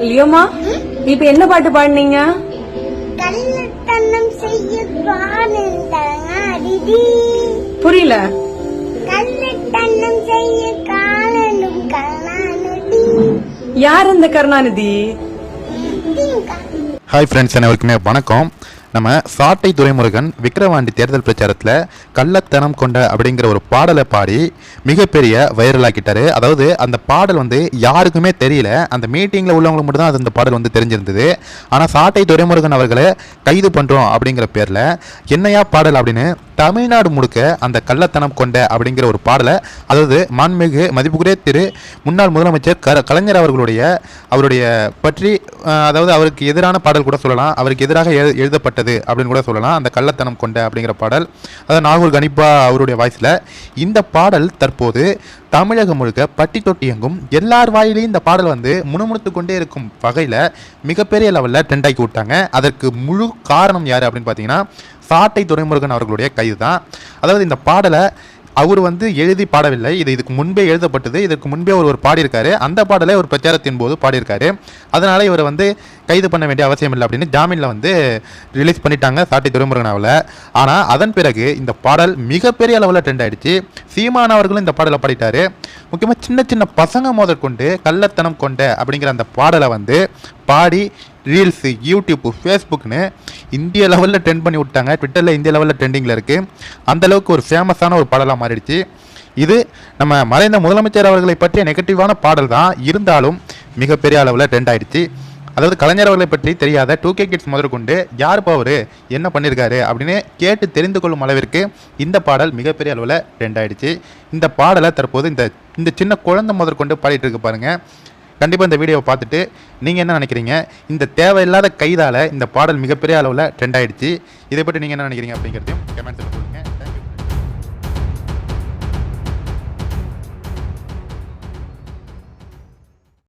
லியோமா இப்ப என்ன பாட்டு பாடுனீங்க? கள்ளத்தனம் செய்ய புரியல. கள்ளத்தனம் செய்ய காணனும் கண்ணானடி யார் அந்த கருணாநிதி? ஹாய் ஃப்ரெண்ட்ஸ் அனைவருக்குமே வணக்கம். நம்ம சாட்டை துரைமுருகன் விக்ரவாண்டி தேர்தல் பிரச்சாரத்தில் கள்ளத்தனம் கொண்ட அப்படிங்கிற ஒரு பாடலை பாடி மிகப்பெரிய வைரலாக்கிட்டாரு. அதாவது அந்த பாடல் வந்து யாருக்குமே தெரியல. அந்த மீட்டிங்கில் உள்ளவங்களுக்கு மட்டும் தான் அது அந்த பாடல் வந்து தெரிஞ்சிருந்தது. ஆனால் சாட்டை துரைமுருகன் அவர்களை கைது பண்ணுறோம் அப்படிங்கிற பேரில் என்னையா பாடல் அப்படின்னு தமிழ்நாடு முழுக்க அந்த கள்ளத்தனம் கொண்ட அப்படிங்கிற ஒரு பாடலை அதாவது மாண்புமிகு மதிப்புக்குரிய திரு முன்னாள் முதலமைச்சர் க கலைஞர் அவர்களுடைய அவருடைய பற்றி அதாவது அவருக்கு எதிரான பாடல் கூட சொல்லலாம் அவருக்கு எதிராக எழு எழுதப்பட்டது அப்படின்னு கூட சொல்லலாம் அந்த கள்ளத்தனம் கொண்ட அப்படிங்கிற பாடல். அதாவது நாகூர் கணிப்பா அவருடைய வாய்ஸில் இந்த பாடல் தற்போது தமிழகம் முழுக்க பட்டி தொட்டி எங்கும் எல்லார் வாயிலையும் இந்த பாடல் வந்து முணுமுணுத்து கொண்டே இருக்கும் வகையில் மிகப்பெரிய லெவலில் ட்ரெண்ட் ஆக்கி விட்டாங்க. அதற்கு முழு காரணம் யார் அப்படின்னு பார்த்தீங்கன்னா சாட்டை துரைமுருகன் அவர்களுடைய கைது தான் அதாவது இந்த பாடலை அவர் வந்து எழுதி பாடவில்லை. இது இதுக்கு முன்பே எழுதப்பட்டது. இதற்கு முன்பே அவர் ஒரு பாடியிருக்காரு. அந்த பாடலை ஒரு பிரச்சாரத்தின் போது பாடியிருக்காரு. அதனால இவரை வந்து கைது பண்ண வேண்டிய அவசியம் இல்லை அப்படின்னு ஜாமீனில் வந்து ரிலீஸ் பண்ணிட்டாங்க சாட்டை துரைமுருகன் அவளை ஆனால் அதன் பிறகு இந்த பாடல் மிகப்பெரிய அளவில் ட்ரெண்ட் ஆகிடுச்சு சீமான அவர்களும் இந்த பாடலை பாடிட்டாரு. முக்கியமாக சின்ன சின்ன பசங்க முதற்கொண்டு கள்ளத்தனம் கொண்ட அப்படிங்கிற அந்த பாடலை வந்து பாடி ரீல்ஸு யூடியூப்பு ஃபேஸ்புக்னு இந்திய லெவலில் ட்ரெண்ட் பண்ணி விட்டாங்க. ட்விட்டரில் இந்திய லெவலில் ட்ரெண்டிங்கில் இருக்குது அந்தளவுக்கு ஒரு ஃபேமஸான ஒரு பாடலாக மாறிடுச்சு. இது நம்ம மறைந்த முதலமைச்சர் அவர்களை பற்றிய நெகட்டிவான பாடல் தான். இருந்தாலும் மிகப்பெரிய அளவில் ட்ரெண்ட் ஆயிடுச்சு. அதாவது கலைஞர் அவர்களை பற்றி தெரியாத டூ கே கிட்ஸ் முதற்கொண்டு யார் அவர்? என்ன பண்ணியிருக்காரு அப்படின்னு கேட்டு தெரிந்து கொள்ளும் அளவிற்கு இந்த பாடல் மிகப்பெரிய அளவில் ட்ரெண்ட் ஆயிடுச்சு. இந்த பாடலை தற்போது இந்த இந்த சின்ன குழந்தை முதற்கொண்டு பாடிட்டு இருக்கு பாருங்கள் கண்டிப்பாக இந்த வீடியோவை பார்த்துட்டு நீங்கள் என்ன நினைக்கிறீங்க? இந்த தேவையில்லாத கைதால் இந்த பாடல் மிகப்பெரிய அளவில் ட்ரெண்ட் ஆகிடுச்சு இதை பற்றி நீங்கள் என்ன நினைக்கிறீங்க அப்படிங்கிறதையும் கமெண்ட்ஸில் சொல்லுங்கள்